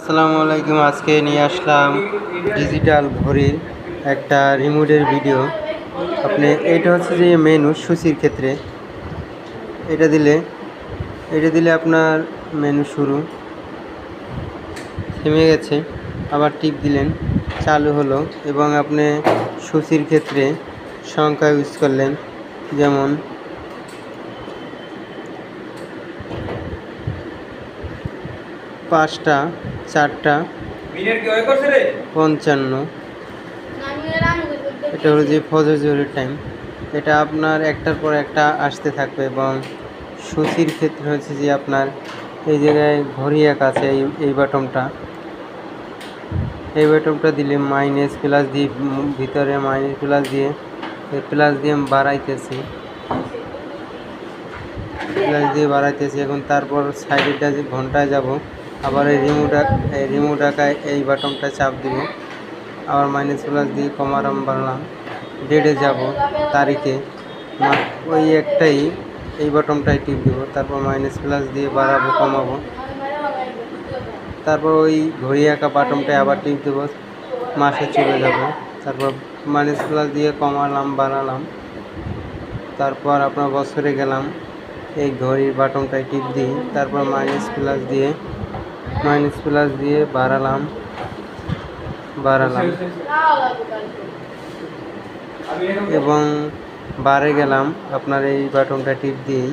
আসসালামু আলাইকুম, আজকে নিয়ে আসলাম ডিজিটাল ঘড়ির একটা রিমোটের ভিডিও আপনি এটা হচ্ছে যে মেনু সূচির ক্ষেত্রে। এটা দিলে এটা দিলে আপনার মেনু শুরু। থেমে গেছে। আবার টিপ দিলেন, চালু হলো এবং আপনি সূচির ক্ষেত্রে সংখ্যা ইউজ করলেন। যেমন, পাঁচটা চারটা। পঞ্চান্ন। এটা হলো যে ফজর জোরের টাইম এটা আপনার একটার পর একটা আসতে থাকবে এবং সূচির ক্ষেত্রে হচ্ছে যে আপনার এই জায়গায় ঘড়ি এক আছে এই এই বাটনটা এই বাটনটা দিলে মাইনাস প্লাস দিয়ে ভিতরে মাইনাস প্লাস দিয়ে এই প্লাস দিয়ে বাড়াইতেছি। প্লাস দিয়ে বাড়াইতেছি। এখন তারপর সাইডেটা যে ঘন্টায় যাব আবার এই রিমোট এই রিমোট আঁকায় এই বাটনটা চাপ দিব। আবার মাইনাস প্লাস দিয়ে কমারাম বাড়লাম ডেটে যাব, তারিখে। ওই একটাই, এই বাটনটাই টিপ দিব। তারপর মাইনাস প্লাস দিয়ে বাড়াবো, কমাবো। তারপর ওই ঘড়ি আঁকা বাটনটায় আবার টিপ দেবো। মাসে চলে যাব। তারপর মাইনাস প্লাস দিয়ে কমালাম বাড়ালাম তারপর আপনার বছরে গেলাম। এই ঘড়ির বাটনটায় টিপ দিই। তারপর মাইনাস প্লাস দিয়ে মাইনাস প্লাস দিয়ে বাড়ালাম বাড়ালাম। এবং বারে গেলাম, আপনার এই বাটনটা টিপ দিয়েই।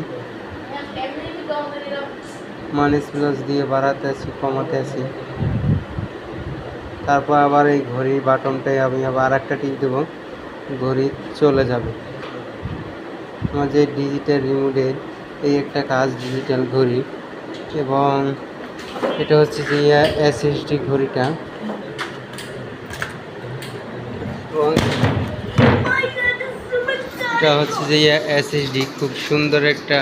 মাইনাস প্লাস দিয়ে বাড়াতে আছি, কমাতে আছি। তারপর আবার এই ঘড়ির বাটনটায় আমি আবার একটা টিপ দেবো, ঘড়ি চলে যাবে। আমার যে ডিজিটাল রিমোটের এই একটা কাজ ডিজিটাল ঘড়ি। এবং এটা হচ্ছে যে এসএসডি ঘড়িটা। এটা হচ্ছে যে এসএসডি খুব সুন্দর একটা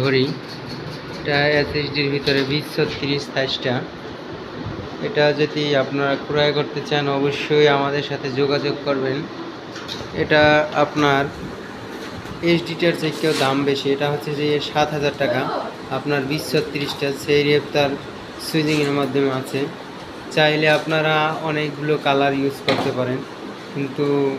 ঘড়ি। এটা এসএসডির ভিতরে বিশ ছত্রিশ সাইজটা। এটা যদি আপনারা ক্রয় করতে চান, অবশ্যই আমাদের সাথে যোগাযোগ করবেন। এটা আপনার এইচডিটার থেকেও দাম বেশি, এটা হচ্ছে যে সাত হাজার টাকা। আপনার বিশ ছত্রিশটা সেই রেপ তার সুইজিংয়ের মাধ্যমে আছে। চাইলে আপনারা অনেকগুলো কালার ইউজ করতে পারেন। কিন্তু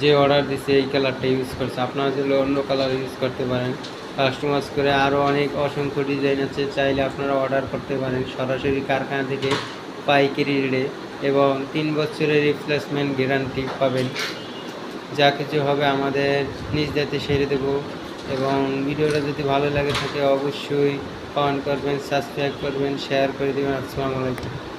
যে অর্ডার দিছে এই কালারটা ইউজ করছে। আপনারা যদি অন্য কালার ইউজ করতে পারেন। কাস্টমাইজ করে আরও অনেক অসংখ্য ডিজাইন আছে। চাইলে আপনারা অর্ডার করতে পারেন সরাসরি কারখানা থেকে পাইকারি রেটে এবং তিন বছরের রিপ্লেসমেন্ট গ্যারান্টি পাবেন। যা কিছু হবে আমাদের নিজ দায়িত্বে সেরে দেবো এবং ভিডিওটা যদি ভালো লাগে থাকে অবশ্যই কমেন্ট করবেন সাবস্ক্রাইব করবেন শেয়ার করে দেবেন। আসসালামু আলাইকুম।